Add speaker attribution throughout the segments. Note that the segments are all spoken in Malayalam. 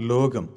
Speaker 1: ലോകം.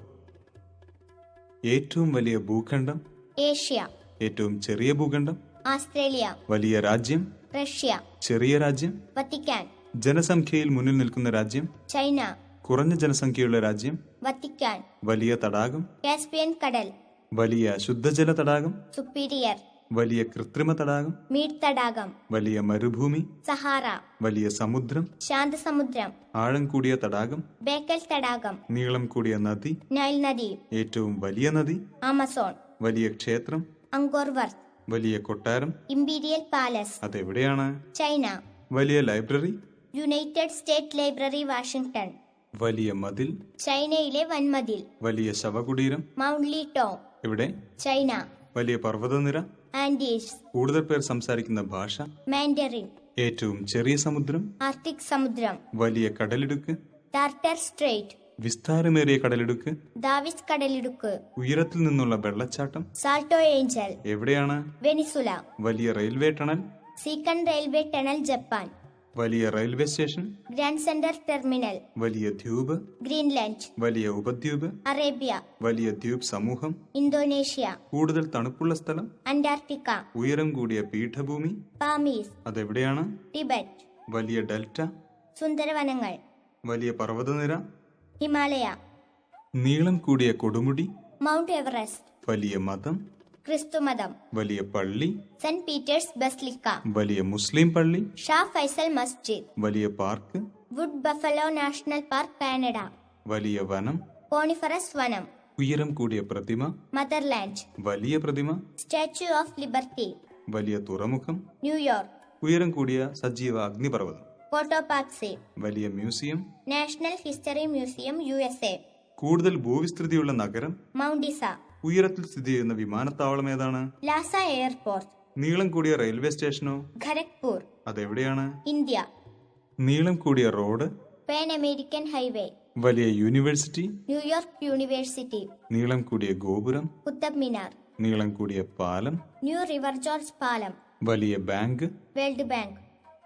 Speaker 1: ഏറ്റവും വലിയ ഭൂഖണ്ഡം.
Speaker 2: ഏഷ്യ.
Speaker 1: ഏറ്റവും ചെറിയ ഭൂഖണ്ഡം.
Speaker 2: ഓസ്ട്രേലിയ
Speaker 1: വലിയ രാജ്യം.
Speaker 2: റഷ്യ.
Speaker 1: ചെറിയ രാജ്യം.
Speaker 2: വത്തിക്കാൻ.
Speaker 1: ജനസംഖ്യയിൽ മുന്നിൽ നിൽക്കുന്ന രാജ്യം.
Speaker 2: ചൈന.
Speaker 1: കുറഞ്ഞ ജനസംഖ്യയുള്ള രാജ്യം.
Speaker 2: വത്തിക്കാൻ.
Speaker 1: വലിയ തടാകം.
Speaker 2: കാസ്പിയൻ കടൽ.
Speaker 1: വലിയ ശുദ്ധജല തടാകം.
Speaker 2: സുപ്പീരിയർ.
Speaker 1: വലിയ കൃത്രിമ തടാകം
Speaker 2: മീഡ് തടാകം
Speaker 1: വലിയ മരുഭൂമി
Speaker 2: സഹാറ
Speaker 1: വലിയ സമുദ്രം
Speaker 2: ശാന്ത സമുദ്രം
Speaker 1: ആഴം കൂടിയ തടാകം
Speaker 2: ബേക്കൽ തടാകം
Speaker 1: നീളം കൂടിയ നദി
Speaker 2: നൈൽ നദി
Speaker 1: ഏറ്റവും വലിയ നദി
Speaker 2: ആമസോൺ
Speaker 1: വലിയ ക്ഷേത്രം
Speaker 2: അങ്കോർ വർത്ത്
Speaker 1: വലിയ കൊട്ടാരം
Speaker 2: ഇംപീരിയൽ പാലസ്
Speaker 1: അതെവിടെയാണ്?
Speaker 2: ചൈന
Speaker 1: വലിയ library
Speaker 2: United State library Washington
Speaker 1: വലിയ മതിൽ
Speaker 2: ചൈനയിലെ വൻമതിൽ
Speaker 1: വലിയ ശവകുടീരം
Speaker 2: മൗണ്ട് ലീ ടോ
Speaker 1: എവിടെ?
Speaker 2: ചൈന
Speaker 1: വലിയ പർവതനിര
Speaker 2: ആൻഡീസ്
Speaker 1: കൂടുതൽ പേർ സംസാരിക്കുന്ന ഭാഷ
Speaker 2: മാൻഡറിൻ
Speaker 1: ഏറ്റവും ചെറിയ സമുദ്രം
Speaker 2: ആർട്ടിക് സമുദ്രം.
Speaker 1: വലിയ കടലിടുക്ക്
Speaker 2: ടാർട്ടർ സ്ട്രേറ്റ്
Speaker 1: വിസ്താരമേറിയ കടലിടുക്ക്
Speaker 2: ദാവിസ് കടലിടുക്ക്.
Speaker 1: ഉയരത്തിൽ നിന്നുള്ള വെള്ളച്ചാട്ടം
Speaker 2: സാൾട്ടോ ഏഞ്ചൽ
Speaker 1: എവിടെയാണ്?
Speaker 2: വെനിസുല
Speaker 1: വലിയ railway tunnel
Speaker 2: Seikan railway tunnel Japan
Speaker 1: വലിയ railway station
Speaker 2: grand centre terminal
Speaker 1: വലിയ ദ്വീപ്
Speaker 2: ഗ്രീൻലാൻഡ്
Speaker 1: വലിയ ഉപദ്വീപ്
Speaker 2: അറേബ്യ
Speaker 1: വലിയ ദ്വീപ് സമൂഹം
Speaker 2: ഇന്തോനേഷ്യ
Speaker 1: കൂടുതൽ തണുപ്പുള്ള സ്ഥലം
Speaker 2: അന്റാർട്ടിക്ക
Speaker 1: ഉയരം കൂടിയ പീഠഭൂമി
Speaker 2: പാമീസ്
Speaker 1: അതെവിടെയാണ്?
Speaker 2: ടിബറ്റ്
Speaker 1: വലിയ ഡെൽറ്റ
Speaker 2: സുന്ദരവനങ്ങൾ
Speaker 1: വലിയ പർവതനിര
Speaker 2: ഹിമാലയ
Speaker 1: നീളം കൂടിയ കൊടുമുടി
Speaker 2: മൗണ്ട് എവറസ്റ്റ്
Speaker 1: വലിയ മതം
Speaker 2: ക്രിസ്തുമതം
Speaker 1: വലിയ പള്ളി
Speaker 2: സെന്റ് പീറ്റേഴ്സ് ബസ്ലിക്ക.
Speaker 1: വലിയ മുസ്ലിം പള്ളി
Speaker 2: ഷാ ഫൈസൽ മസ്ജിദ്.
Speaker 1: വലിയ park
Speaker 2: wood buffalo national park Canada.
Speaker 1: വലിയ വനം
Speaker 2: കോണിഫറസ് വനം.
Speaker 1: ഉയരം കൂടിയ പ്രതിമ
Speaker 2: മദർലാൻഡ്.
Speaker 1: വലിയ പ്രതിമ
Speaker 2: സ്റ്റാച്യു ഓഫ് ലിബർട്ടി.
Speaker 1: വലിയ തുറമുഖം
Speaker 2: ന്യൂയോർക്ക്.
Speaker 1: ഉയരം കൂടിയ സജീവ അഗ്നിപർവതം.
Speaker 2: കോട്ടോപാക്സി
Speaker 1: വലിയ museum
Speaker 2: national history museum U S A.
Speaker 1: കൂടുതൽ ഭൂവിസ്തൃതിയുള്ള നഗരം
Speaker 2: മൗണ്ടിസ.
Speaker 1: ഉയരത്തിൽ സ്ഥിതി ചെയ്യുന്ന വിമാനത്താവളം ഏതാണ്?
Speaker 2: Lhasa airport.
Speaker 1: നീളം കൂടിയ റെയിൽവേ സ്റ്റേഷനോ?
Speaker 2: ഖരഗ്പൂർ.
Speaker 1: അതെവിടെയാണ്?
Speaker 2: ഇന്ത്യ.
Speaker 1: നീളം കൂടിയ റോഡ്?
Speaker 2: Pan American highway.
Speaker 1: വലിയ യൂണിവേഴ്സിറ്റി?
Speaker 2: New York university.
Speaker 1: നീളം കൂടിയ ഗോപുരം?
Speaker 2: കുത്തബ് മിനാർ.
Speaker 1: നീളം കൂടിയ പാലം?
Speaker 2: ന്യൂ റിവർ ജോർജ് പാലം.
Speaker 1: വലിയ ബാങ്ക്?
Speaker 2: World bank.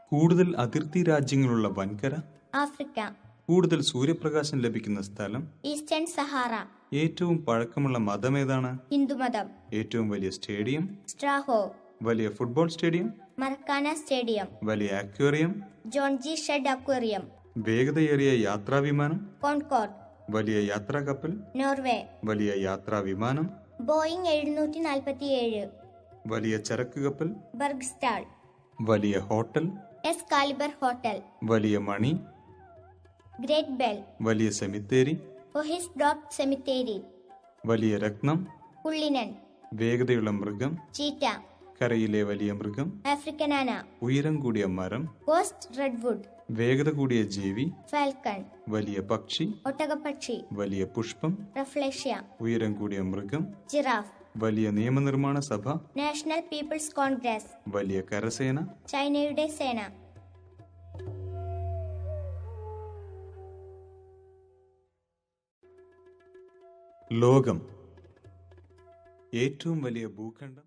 Speaker 1: കൂടുതൽ അതിർത്തി രാജ്യങ്ങളുള്ള വൻകര?
Speaker 2: ആഫ്രിക്ക.
Speaker 1: കൂടുതൽ സൂര്യപ്രകാശം ലഭിക്കുന്ന സ്ഥലം?
Speaker 2: Eastern Sahara.
Speaker 1: ഏറ്റവും പഴക്കമുള്ള മതം ഏതാണ്?
Speaker 2: ഹിന്ദുമതം
Speaker 1: ഏറ്റവും വലിയ സ്റ്റേഡിയം?
Speaker 2: സ്ട്രാഹോ.
Speaker 1: വലിയ ഫുട്ബോൾ സ്റ്റേഡിയം?
Speaker 2: Maracana stadium.
Speaker 1: വലിയ aquarium
Speaker 2: John G Shedd aquarium
Speaker 1: വേഗതയേറിയ യാത്രാ വിമാനം
Speaker 2: കോൺകോർഡ്.
Speaker 1: വലിയ യാത്രാ കപ്പൽ?
Speaker 2: നോർവേ.
Speaker 1: വലിയ യാത്രാ വിമാനം
Speaker 2: ബോയിങ് എഴുന്നൂറ്റി നാൽപ്പത്തി ഏഴ്
Speaker 1: വലിയ ചരക്ക് കപ്പൽ?
Speaker 2: ബർഗ്സ്റ്റാൾ.
Speaker 1: വലിയ ഹോട്ടൽ?
Speaker 2: എസ് കാലിബർ ഹോട്ടൽ.
Speaker 1: വലിയ മണി?
Speaker 2: Great bell.
Speaker 1: വലിയ സെമിത്തേരി?
Speaker 2: ഒഹിസ് ഡോട്ട് സെമിത്തേരി.
Speaker 1: വലിയ രത്നം.
Speaker 2: ഉള്ളിനൻ.
Speaker 1: വേഗതയുള്ള മൃഗം.
Speaker 2: ചീറ്റ.
Speaker 1: കരയിലെ വലിയ മൃഗം.
Speaker 2: ആഫ്രിക്കൻ ആന.
Speaker 1: ഉയരം കൂടിയ മരം.
Speaker 2: Coast redwood.
Speaker 1: വേഗത കൂടിയ ജീവി.
Speaker 2: ഫാൽക്കൺ.
Speaker 1: വലിയ പക്ഷി.
Speaker 2: ഒട്ടകപക്ഷി
Speaker 1: വലിയ പുഷ്പം.
Speaker 2: റഫ്ലേഷ്യ.
Speaker 1: ഉയരം കൂടിയ മൃഗം.
Speaker 2: ജിറാഫ്.
Speaker 1: വലിയ നിയമനിർമ്മാണ സഭ.
Speaker 2: National people's congress.
Speaker 1: വലിയ കരസേന.
Speaker 2: ചൈനയുടെ സേന.
Speaker 1: ലോകം. ഏറ്റവും വലിയ ഭൂഖണ്ഡം.